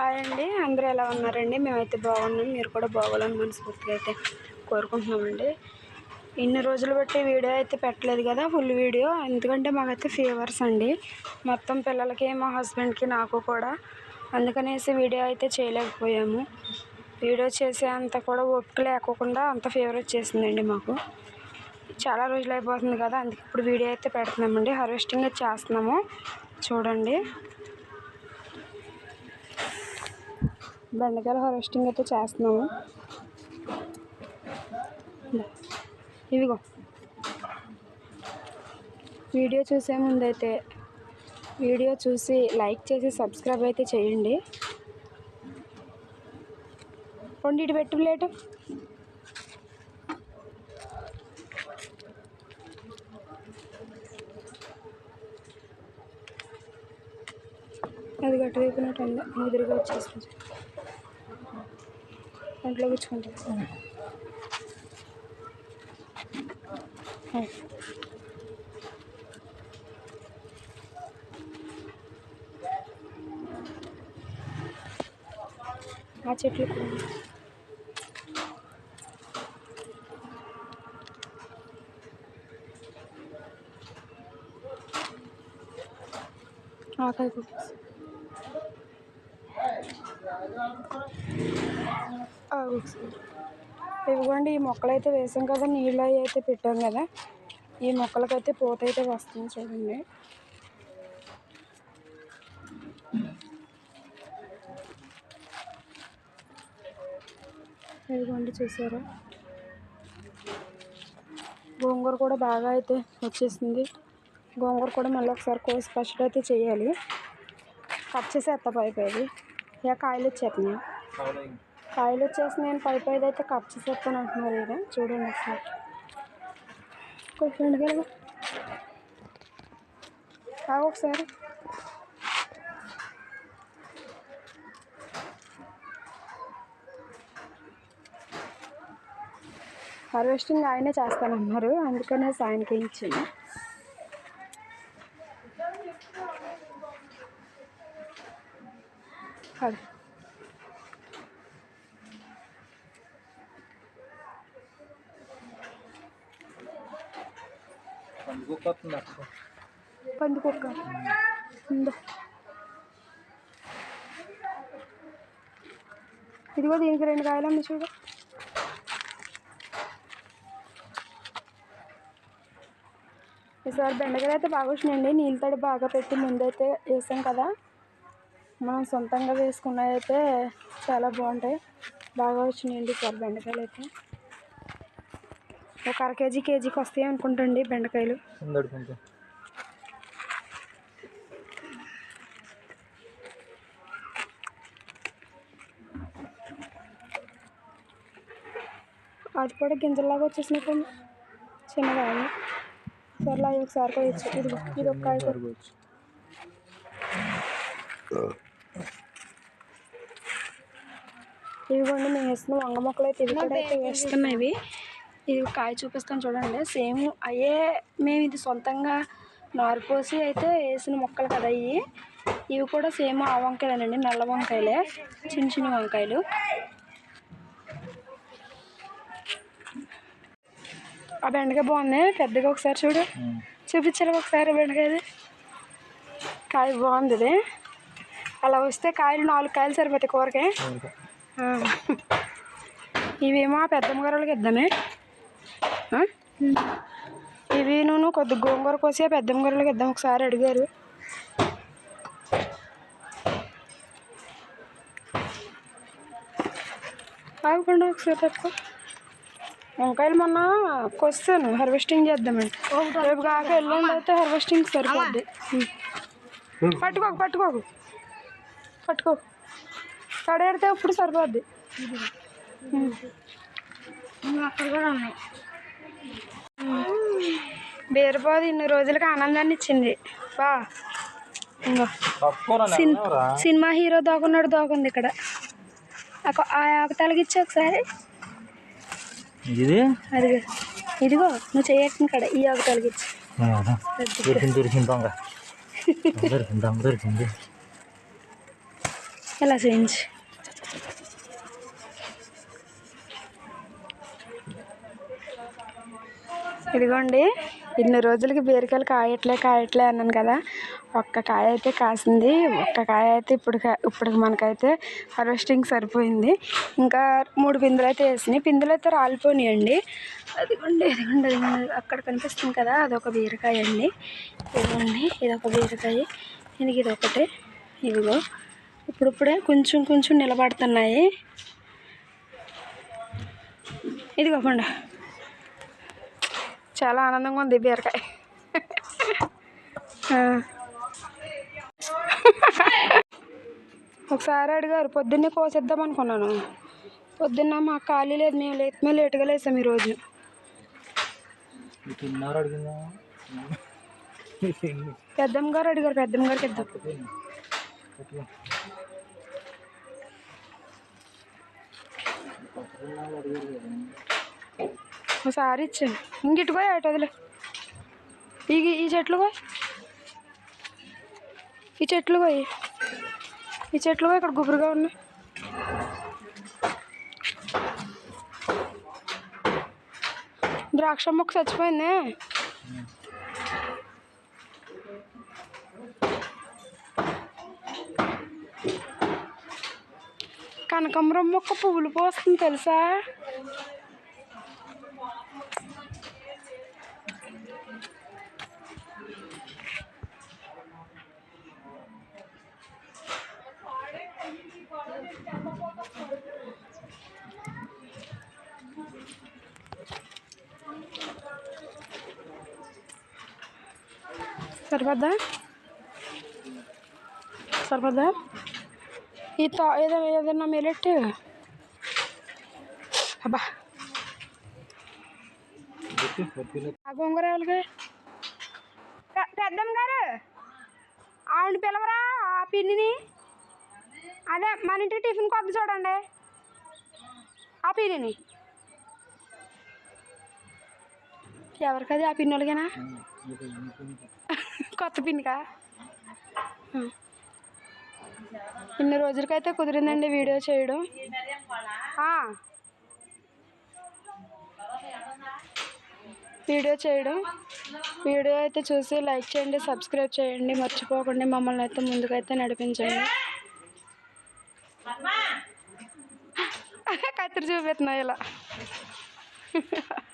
Hi అండి. అందరూ ఎలా ఉన్నారండి? మేమైతే బాగున్నాం. మీరు కూడా బాగోవాలని మనస్ఫూర్తిగా అయితే కోరుకుంటున్నామండి. ఇన్ని రోజులు బట్టి వీడియో అయితే పెట్టలేదు కదా ఫుల్ వీడియో. ఎందుకంటే మాకైతే ఫీవర్స్ అండి. మొత్తం పిల్లలకి మా హస్బెండ్కి నాకు కూడా. అందుకనేసి వీడియో అయితే చేయలేకపోయాము. వీడియో చేసే అంత కూడా ఓపిక లేకోకుండా అంత ఫీవర్ వచ్చేసిందండి మాకు. చాలా రోజులు అయిపోతుంది కదా అందుకే ఇప్పుడు వీడియో అయితే పెడుతున్నామండి. హార్వెస్టింగ్ అయితే చేస్తున్నాము. చూడండి. బెండకాయలు హార్వెస్టింగ్ అయితే చేస్తున్నాము. ఇదిగో. ఇవిగో వీడియో చూసే ముందైతే వీడియో చూసి లైక్ చేసి సబ్స్క్రైబ్ అయితే చేయండి. రెండు ఇటు పెట్టు ప్లేటు. అది గట్టు వైపునట్టు ఉంది. ఎదురుగా వచ్చేసింది ఒంట్లో గుచ్చుకుంటుంది ఆ చెట్లు కూడా. ఆకాయ ఇవ్వండి ఇదిగోండి ఈ మొక్కలు అయితే వేసాం కదా నీళ్ళు అవి అయితే పెట్టాం కదా. ఈ మొక్కలకైతే పూత అయితే వస్తుంది చూడండి. ఇదిగోండి చూసారా? గోంగూర కూడా బాగా అయితే వచ్చేసింది. గోంగూర కూడా మళ్ళీ ఒకసారి కోసి పచ్చడి అయితే చేయాలి. కట్ చేసి పైపోయేది ఇక కాయలు వచ్చేస్తున్నాయి. కాయలు వచ్చేసి నేను పై పైది అయితే కట్ చేసేస్తాను అంటున్నారు ఇక చూడండి ఒకసారి. కొంచెం కదా కావు ఒకసారి. హార్వెస్టింగ్ ఆయనే చేస్తానన్నారు. అందుకనే ఆయనకి ఇచ్చింది అది పండుగ వస్తుంది అక్క పందుకొక్క ఉందా ఇదిగో దీనికి రెండు కాయలు చూడు ఈసారి బెండకాయలు అయితే బాగా వచ్చినాయండి నీళ్ళతో బాగా పెట్టి ముందైతే వేసాం కదా మనం సొంతంగా వేసుకున్నవి అయితే చాలా బాగుంటాయి. బాగా వచ్చినాయండి ఈసారి బెండకాయలు అయితే. ఒక అర కేజీ కేజీకి వస్తాయి అనుకుంటండి బెండకాయలు. అది కూడా గింజల్లాగా వచ్చేసినట్టు చిన్నగా సర్లే ఒకసారి ఇది ఇది ఒక కాయ కోయి. జరగవచ్చు ఇదిగోండి మేము వేస్తున్న వంగ మొక్కలు అయితే ఇవి కూడా అయితే వేస్తున్నాయి. ఇవి ఇది కాయ చూపిస్తాను చూడండి. సేమ్ అయ్యే మేము ఇది సొంతంగా నారు పోసి అయితే వేసిన మొక్కలు కదా ఇవి. ఇవి కూడా సేమ్ ఆ వంకాయలేనండి నల్ల వంకాయలే చిన్న చిన్న వంకాయలు. ఆ బెండకాయ బాగుంది. పెద్దగా ఒకసారి చూడు. చూపించారు ఒకసారి బెండకాయది. కాయ బాగుంది ఇది. అలా వస్తే కాయలు నాలుగు కాయలు సరిపోతాయి కూరకి. ఇవేమో ఆ పెద్దమ్మ గారులకి ఇద్దామే? ఇవి నువ్వు కొద్ది గోంగూర కోసి ఆ పెద్దమ్మ గారులకి ఇద్దాం ఒకసారి అడిగారు. ఆగకుండా ఒకసారి పెట్టుకో వంకాయలు మొన్న కొస్తాను హార్వెస్టింగ్ చేద్దామండి రేపు కాక ఎల్లుండి అయితే హార్వెస్టింగ్ సరిపోద్ది. పట్టుకోకు పట్టుకోకు. పట్టుకో. తడేడితే ఇప్పుడు సరిపోద్ది. బీరబాదు ఇన్ని రోజులకి ఆనందాన్ని ఇచ్చింది. బా. సినిమా హీరో దాగున్నాడు దాగుంది ఇక్కడ. ఆ- ఆ ఆకు తలగిచ్చి ఒకసారి. ఇది? అదిగో. ఇదిగో నువ్వు చేయట్టిన కాడ ఈ ఆకు తలగిచ్చి. దొరికింది దొరికింది దొరికింది. ఎలా చేయించి ఇదిగోండి ఇన్ని రోజులకి బీరకాయలు కాయట్లే కాయట్లే అన్నాను కదా. ఒక్క కాయ అయితే కాసింది ఒక్క కాయ అయితే ఇప్పుడు ఇప్పుడు మనకైతే హార్వెస్టింగ్ సరిపోయింది. ఇంకా మూడు పిందులు అయితే వేసినాయి. పిందులు అయితే రాలిపోయినాయండి. అదిగోండి ఇదిగోండి అక్కడ కనిపిస్తుంది కదా అదొక బీరకాయ అండి. ఇదిగోండి ఇదొక బీరకాయ. దీనికి ఇది ఒకటి. ఇదిగో ఇప్పుడిప్పుడే కొంచెం కొంచెం నిలబడుతున్నాయి. ఇదిగోకుండా చాలా ఆనందంగా ఉంది బీరకాయ. ఒకసారి అడిగారు పొద్దున్నే కోసేద్దాం అనుకున్నాను. పొద్దున్న మాకు ఖాళీ లేదు మేము లేట్ మేము లేట్గా లేసాం ఈరోజు. పెద్దమ్మ గారు అడిగారు పెద్దమ్మ గారికి ఇద్దాం. ఒకసారి ఇచ్చింది ఇంకిటి పోయి అటు వదిలే. ఈ ఈ చెట్లు పోయి. ఈ చెట్లు పోయి. ఈ చెట్లు పోయి ఇక్కడ గుబురుగా ఉన్నాయి. ద్రాక్ష మొక్క చచ్చిపోయిందే. కనకాంబరం మొక్క పువ్వులు పోస్తుంది తెలుసా సరిపోద్దా సరిపోద్దా ఈ తా ఏదైనా ఏదైనా మెలెట్టు అబ్బా గొంగర పెద్దమ్మ గారు ఆవిడ పిలవరా ఆ పిన్నిని అదే మన ఇంటికి టిఫిన్ కొద్ది చూడండి ఆ పిన్నిని ఎవరికది ఆ పిన్ని వాళ్ళకేనా కొత్త పిన్నికా. ఇన్ని రోజులకైతే కుదిరిందండి వీడియో చేయడం. వీడియో చేయడం. వీడియో అయితే చూసి లైక్ చేయండి సబ్స్క్రైబ్ చేయండి మర్చిపోకండి. మమ్మల్ని అయితే ముందుకైతే నడిపించండి. కత్తిరి చూపెత్తున్నా ఇలా.